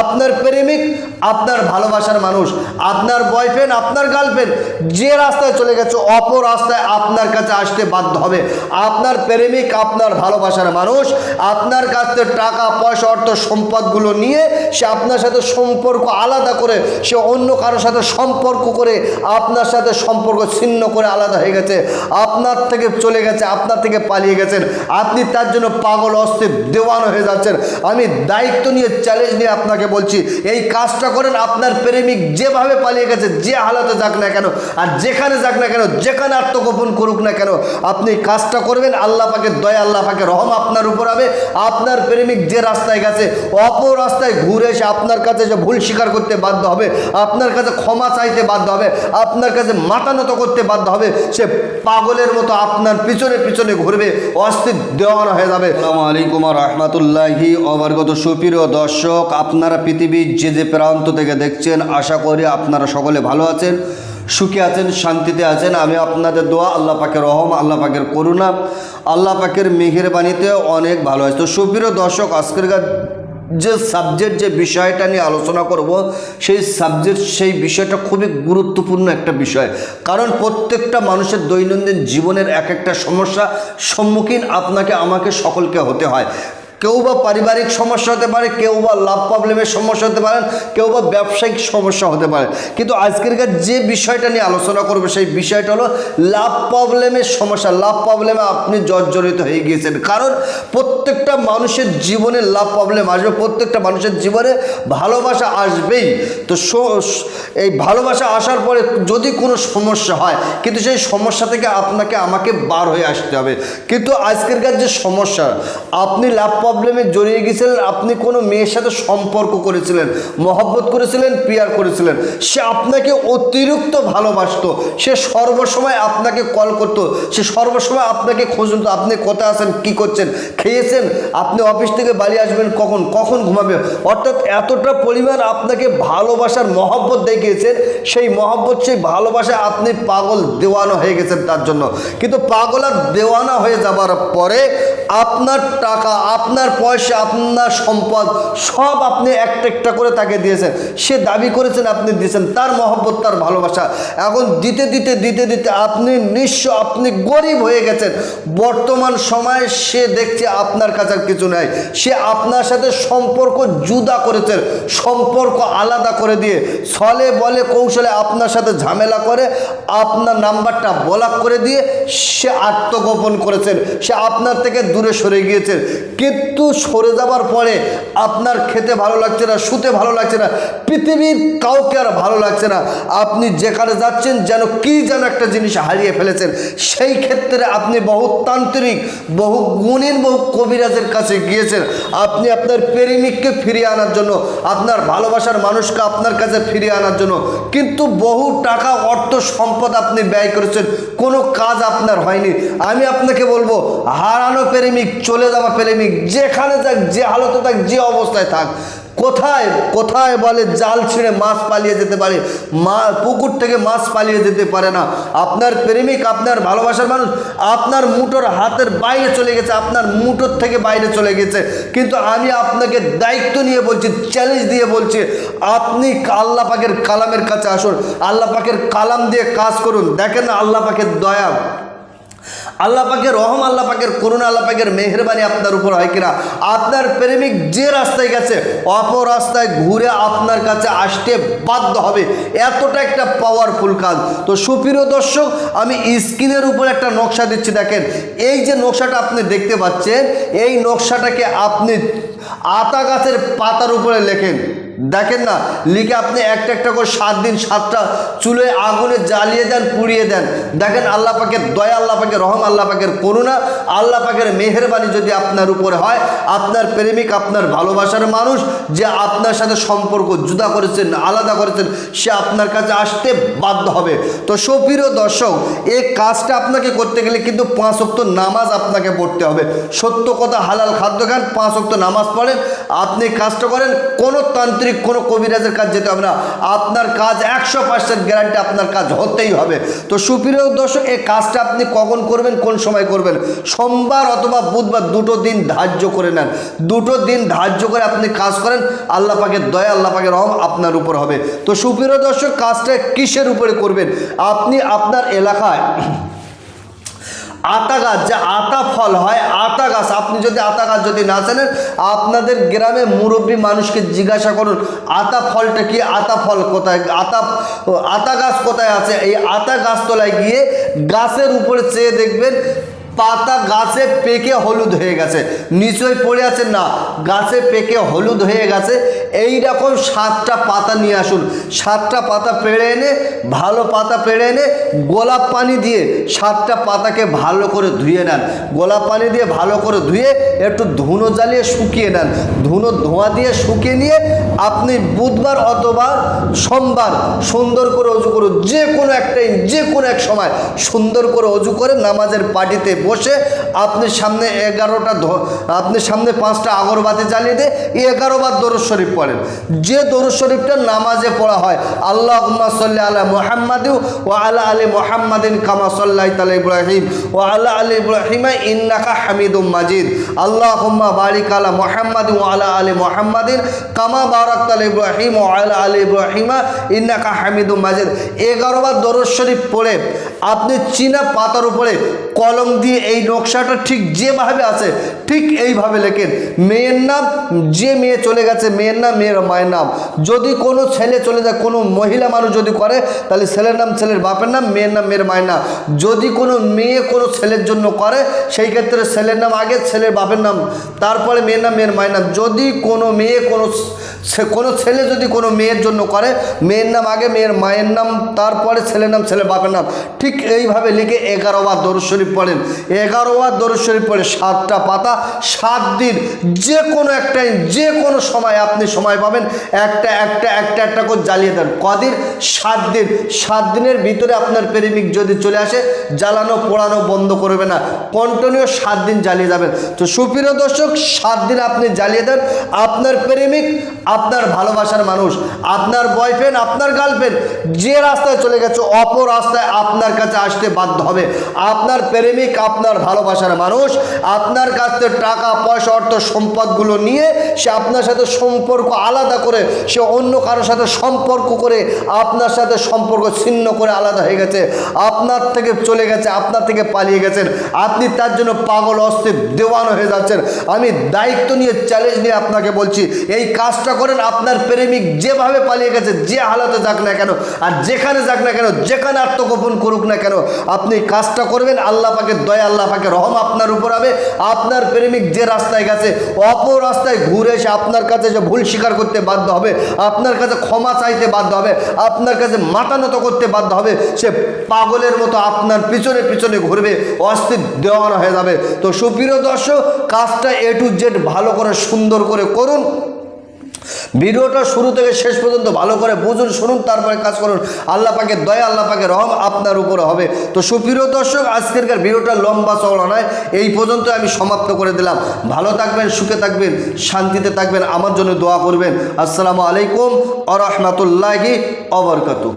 আপনার প্রেমিক, আপনার ভালোবাসার মানুষ, আপনার বয়ফ্রেন্ড আপনার গার্লফ্রেন্ড যে রাস্তায় চলে গেছে, অপর রাস্তায় আপনার কাছে আসতে বাধ্য হবে। আপনার প্রেমিক, আপনার ভালোবাসার মানুষ, আপনার কাছ থেকে টাকা, পয়সা, অর্থ, সম্পদগুলো নিয়ে সে আপনার সাথে সম্পর্ক আলাদা করে, সে অন্য কারোর সাথে সম্পর্ক করে আপনার সাথে সম্পর্ক ছিন্ন করে আলাদা হয়ে গেছে। আপনার থেকে চলে গেছে, আপনার থেকে পালিয়ে গেছেন। আপনি তার জন্য পাগল, অস্থির, দেওয়ানো হয়ে যাচ্ছেন। আমি দায়িত্ব নিয়ে চ্যালেঞ্জ নিয়ে আপনাকে বলছি, এই কাজটা করেন, আপনার প্রেমিক যেভাবে পালিয়ে গেছে, যে হালাতে যাক না কেন, আর যেখানে যাক না কেন, যেখানে আত্মগোপন করুক না কেন, আপনি কাজটা করবেন, আল্লাহ পাকে দয়া, আল্লাহ পাকে রহম আপনার উপর হবে, আপনার প্রেমিক যে রাস্তায় গেছে, অপর রাস্তায় ঘুরে এসে আপনার কাছে যে ভুল স্বীকার করতে বাধ্য হবে, আপনার কাছে ক্ষমা চাইতে বাধ্য হবে, আপনার কাছে মাথা নত করতে বাধ্য হবে, সে পাগলের মতো আপনার পিছনে পিছনে ঘুরবে, অস্থির দেওয়ানো হয়ে যাবে। আসসালামু আলাইকুম রহমতুল্লাহি অবর্গত সুপ্রিয় দর্শক, আপনারা পৃথিবীর যে যে প্রান্ত থেকে দেখছেন, আশা করি আপনারা সকলে ভালো আছেন, সুখে আছেন, শান্তিতে আছেন। আমি আপনাদের দোয়া, আল্লাহ পাকের রহম, আল্লাহ পাকের করুণা, আল্লাহ পাকের মেহেরবানিতে অনেক ভালো আছে। তো সুপ্রিয় দর্শক, আজকের যে সাবজেক্ট যে বিষয়টা নিয়ে আলোচনা করব, সেই সাবজেক্ট সেই বিষয়টা খুবই গুরুত্বপূর্ণ একটা বিষয়। কারণ প্রত্যেকটা মানুষের দৈনন্দিন জীবনের এক একটা সমস্যা সম্মুখীন আপনাকে, আমাকে সকলকে হতে হয়। কেউ বা পারিবারিক সমস্যা হতে পারে, কেউ বা লাভ প্রবলেমের সমস্যা হতে পারেন কেউ বা ব্যবসায়িক সমস্যা হতে পারে। কিন্তু আজকেরকার যে বিষয়টা নিয়ে আলোচনা করবে, সেই বিষয়টা হলো লাভ প্রবলেমের সমস্যা। লাভ প্রবলেমে আপনি জর্জরিত হয়ে গিয়েছেন। কারণ প্রত্যেকটা মানুষের জীবনে লাভ প্রবলেম আসবে, প্রত্যেকটা মানুষের জীবনে ভালোবাসা আসবেই। তো এই ভালোবাসা আসার পরে যদি কোনো সমস্যা হয়, কিন্তু সেই সমস্যা থেকে আপনাকে আমাকে বার হয়ে আসতে হবে। কিন্তু আজকেরকার যে সমস্যা, আপনি লাভ প্রবলেমে জড়িয়ে গেছিলেন, আপনি কোনো মেয়ের সাথে সম্পর্ক করেছিলেন, মহব্বত করেছিলেন, পিয়ার করেছিলেন, সে আপনাকে অতিরিক্ত ভালোবাসতো, সে সর্বসময় আপনাকে কল করতো, সে সর্বসময় আপনাকে খুঁজত আপনি কোথায় আছেন, কি করছেন, খেয়েছেন, আপনি অফিস থেকে বাড়ি আসবেন, কখন কখন ঘুমাবেন? অর্থাৎ এতটা পরিমাণ আপনাকে ভালোবাসার মহব্বত দেখিয়েছেন সেই মহব্বত, সেই ভালোবাসায় আপনি পাগল, দেওয়ানো হয়ে গেছেন তার জন্য। কিন্তু পাগল আর দেওয়ানা হয়ে যাবার পরে আপনার টাকা আপনার পয়সা, আপনার সম্পদ, সব আপনি একটা একটা করে তাকে দিয়েছেন। সে দাবি করেছেন, আপনি দিয়েছেন। তার মহব্বত, তার ভালোবাসা। এখন দিতে দিতে দিতে দিতে আপনি নিঃস্ব, আপনি গরিব হয়ে গেছেন। বর্তমান সময়ে সে দেখছে আপনার কাছে আর কিছু নাই। সে আপনার সাথে সম্পর্ক জুদা করেছেন, সম্পর্ক আলাদা করে দিয়ে। ছলে বলে কৌশলে আপনার সাথে ঝামেলা করে, আপনার নাম্বারটা ব্লক করে দিয়ে সে আত্মগোপন করেছেন। সে আপনার থেকে দূরে সরে গিয়েছেন। কিন্তু সরে যাবার পরে আপনার খেতে ভালো লাগছে না, শুতে ভালো লাগছে না, পৃথিবীর কাউকে আর ভালো লাগছে না। আপনি যেখানে যাচ্ছেন যেন কি যেন একটা জিনিস হারিয়ে ফেলেছেন। সেই ক্ষেত্রে আপনি বহু তান্ত্রিক, বহু গুণীন, বহু কবিরাজের কাছে গিয়েছেন। আপনি আপনার প্রেমিককে ফিরিয়ে আনার জন্য, আপনার ভালোবাসার মানুষকে আপনার কাছে ফিরিয়ে আনার জন্য। কিন্তু বহু টাকা, অর্থ, সম্পদ আপনি ব্যয় করেছেন। কোনো কাজ আপনার হয়নি। আমি আপনাকে বলব, হারানো প্রেমিক, চলে যাওয়া প্রেমিক, যেখানে থাক, যে হালতে থাক, যে অবস্থায় থাক কোথায় কোথায় বলে জাল ছিঁড়ে মাছ পালিয়ে যেতে পারে? মা, পুকুর থেকে মাছ পালিয়ে যেতে পারে না। আপনার প্রেমিক, আপনার ভালোবাসার মানুষ, আপনার মুঠোর হাতের বাইরে চলে গেছে, আপনার মুঠোর থেকে বাইরে চলে গেছে। কিন্তু আমি আপনাকে দায়িত্ব নিয়ে বলছি চ্যালেঞ্জ দিয়ে বলছি, আপনি আল্লাহ পাকের কালামের কাছে আসুন, আল্লাহ পাকের কালাম দিয়ে কাজ করুন। দেখেন আল্লাহ পাকের দয়া। আল্লাহ পাকের রহম, আল্লাহ পাকের করুণা, আল্লাহ পাকের মেহরবানি আপনার উপর হয় কিনা? আপনার প্রেমিক যে রাস্তায় গেছে, অপর রাস্তায় ঘুরে আপনার কাছে আসতে বাধ্য হবে। এতটা একটা পাওয়ারফুল কাজ। তো সুপ্রিয় দর্শক, আমি স্ক্রিনের উপর একটা নকশা দিচ্ছি, দেখেন। এই যে নকশাটা আপনি দেখতে পাচ্ছেন, এই নকশাটাকে আপনি আতা গাছের পাতার উপরে লেখেন। দেখেন না, লিখে আপনি একটা একটা করে সাত দিন সাতটা চুলোয় আগুনে জ্বালিয়ে দেন, পুড়িয়ে দেন। দেখেন আল্লাহ পাকের দয়া, আল্লাহ পাকের রহম, আল্লাহ পাকের করুণা, আল্লাহ পাকের মেহরবানি যদি আপনার উপরে হয়, আপনার প্রেমিক, আপনার ভালোবাসার মানুষ যে আপনার সাথে সম্পর্ক জুদা করেছেন, আলাদা করেছেন, সে আপনার কাছে আসতে বাধ্য হবে। তো সপ্রিয় দর্শক, এই কাজটা আপনাকে করতে গেলে কিন্তু পাঁচ অক্ত নামাজ আপনাকে পড়তে হবে। সত্য কথা, হালাল খাদ্য খান, পাঁচ অক্ত নামাজ পড়েন। আপনি কাজটা করেন, কোনো তান্ত্রিক কোনো কবিরাজের কাজ যেতে হবে না। আপনার কাজ একশো পার্সেন্ট গ্যারান্টি আপনার কাজ হতেই হবে। তো সুপ্রিয় দর্শক, এই কাজটা আপনি কখন করবেন, কোন সময় করবেন? সোমবার অথবা বুধবার দুটো দিন ধার্য করে নেন। দুটো দিন ধার্য করে আপনি কাজ করেন, আল্লাহ পাকের দয়া, আল্লাহ পাকের রহম আপনার উপর হবে। তো সুপ্রিয় দর্শক, কাজটা কিসের উপরে করবেন? আপনি আপনার এলাকায় আতা গাছ, যে আতা ফল হয়, আতা গাছ। আপনি যদি আতা গাছ যদি না জানেন আপনাদের গ্রামে মুরব্বী মানুষকে জিজ্ঞাসা করুন, আতা ফলটা কি, আতা ফল কোথায়, আতা আতা গাছ কোথায় আছে? এই আতা গাছতলায় গিয়ে গাছের উপরে চেয়ে দেখবেন পাতা গাছে পেকে হলুদ হয়ে গেছে। নিচয় পড়ে আছে না, গাছে পেকে হলুদ হয়ে গেছে। এই রকম সাতটা পাতা নিয়ে আসুন। সাতটা পাতা পেড়ে এনে, ভালো পাতা পেড়ে এনে, গোলাপ পানি দিয়ে সাতটা পাতাকে ভালো করে ধুয়ে নেন। গোলাপ পানি দিয়ে ভালো করে ধুয়ে একটু ধুনো জ্বালিয়ে শুকিয়ে নেন। ধুনো ধোঁয়া দিয়ে শুকিয়ে নিয়ে আপনি বুধবার অথবা সোমবার সুন্দর করে অজু করুন। যে কোনো একটাই, যে কোনো এক সময় সুন্দর করে অজু করে নামাজের পার্টিতে বসে আপনি সামনে এগারোটা আপনি সামনে পাঁচটা আগরবাতি জ্বালিয়ে দিয়ে এগারো বার দরুদ শরীফ পড়েন। যে দরুদ শরীফটা নামাজে পড়া হয় আল্লাহ সাল্লি আলা মোহাম্মদ ও আলা আলী মোহাম্মদিন কামা সাল্লাহ তালা ইব্রাহিম ও আল্লাহ আলী ইব্রাহিমা ইন্নাকা হামিদুম মাজিদ। আল্লাহ হুম্মা বারিক আলা মোহাম্মদ ও আলা আলী মোহাম্মদিন কামা বারাক তালা ইব্রাহিম ও আলা আলী ইব্রাহিমা ইন্নাকা হামিদুম মাজিদ। এগারো বার দরুদ শরীফ পড়ে, আপনি চীনা পাতার উপরে কলম দিয়ে এই নকশাটা ঠিক যেভাবে আছে, ঠিক এইভাবে লেখেন। মেয়ের নাম, যে মেয়ে চলে গেছে, মেয়ের নাম, মেয়ের মায়ের নাম। যদি কোনো ছেলে চলে যায়, কোনো মহিলা মানুষ যদি করে, তাহলে ছেলের নাম, ছেলের বাপের নাম, মেয়ের নাম, মেয়ের মায়ের নাম। যদি কোনো মেয়ে কোনো ছেলের জন্য করে, সেই ক্ষেত্রে ছেলের নাম আগে, ছেলের বাপের নাম, তারপরে মেয়ের নাম, মেয়ের মায়ের নাম। যদি কোনো মেয়ে কোনো কোনো ছেলে যদি কোনো মেয়ের জন্য করে, মেয়ের নাম আগে, মেয়ের মায়ের নাম, তারপরে ছেলের নাম, ছেলের বাপের নাম। ঠিক এইভাবে লিখে এগারো বার শরীফ পড়েন। এগারো বার দরুদ শরীফ পড়ে সাতটা পাতা, সাত দিন যে কোনো একটাই যে কোনো সময় আপনি সময় পাবেন। একটা একটা একটা একটা করে জ্বালিয়ে দেন। কদিন? সাত দিন। সাত দিনের ভিতরে আপনার প্রেমিক যদি চলে আসে, জ্বালানো, পোড়ানো বন্ধ করবে না। কন্টিনিউ সাত দিন জ্বালিয়ে যাবেন। তো সুপ্রিয় দর্শক, সাত দিন আপনি জ্বালিয়ে দেন। আপনার প্রেমিক, আপনার ভালোবাসার মানুষ, আপনার বয়ফ্রেন্ড আপনার গার্লফ্রেন্ড যে রাস্তায় চলে গেছে, অপর রাস্তায় আপনার কাছে আসতে বাধ্য হবে। আপনার প্রেমিক আপনার ভালোবাসার মানুষ, আপনার কাছ থেকে টাকা, পয়সা, অর্থ, সম্পদগুলো নিয়ে সে আপনার সাথে সম্পর্ক আলাদা করে, সে অন্য কারোর সাথে সম্পর্ক করে আপনার সাথে সম্পর্ক ছিন্ন করে আলাদা হয়ে গেছে, আপনার থেকে চলে গেছে, আপনার থেকে পালিয়ে গেছেন। আপনি তার জন্য পাগল, অস্থির, দেওয়ানো হয়ে যাচ্ছেন। আমি দায়িত্ব নিয়ে চ্যালেঞ্জ নিয়ে আপনাকে বলছি, এই কাজটা করেন, আপনার প্রেমিক যেভাবে পালিয়ে গেছে, যে হালাতে যাক না কেন, আর যেখানে যাক না কেন, যেখানে আত্মগোপন করুক না কেন, আপনি কাজটা করবেন, আল্লাহ পাকে দয়া আল্লাহ পাকে রহম আপনার উপর হবে। আপনার প্রেমিক যে রাস্তায় গেছে, অপর রাস্তায় ঘুরে এসে আপনার কাছে যে ভুল স্বীকার করতে বাধ্য হবে, আপনার কাছে ক্ষমা চাইতে বাধ্য হবে, আপনার কাছে মাথা নত করতে বাধ্য হবে, সে পাগলের মতো আপনার পিছনে পিছনে ঘুরবে, অস্থির দেওয়ানো হয়ে যাবে। তো সুপ্রিয় দর্শক, কাজটা এ টু জেড ভালো করে সুন্দর করে করুন ভিডিওটা শুরু থেকে শেষ পর্যন্ত ভালো করে বুঝুন, শুনুন, তারপরে কাজ করুন। আল্লাহ পাকে দয়া, আল্লাহ পাকে রহম আপনার উপরে হবে। তো সুপ্রিয় দর্শক, আজকেরকার ভিডিওটা লম্বা চওড়া নয়, এই পর্যন্ত আমি সমাপ্ত করে দিলাম। ভালো থাকবেন, সুখে থাকবেন, শান্তিতে থাকবেন, আমার জন্য দোয়া করবেন। আসসালামু আলাইকুম আ রহমতুল্লাহি অবরকাতু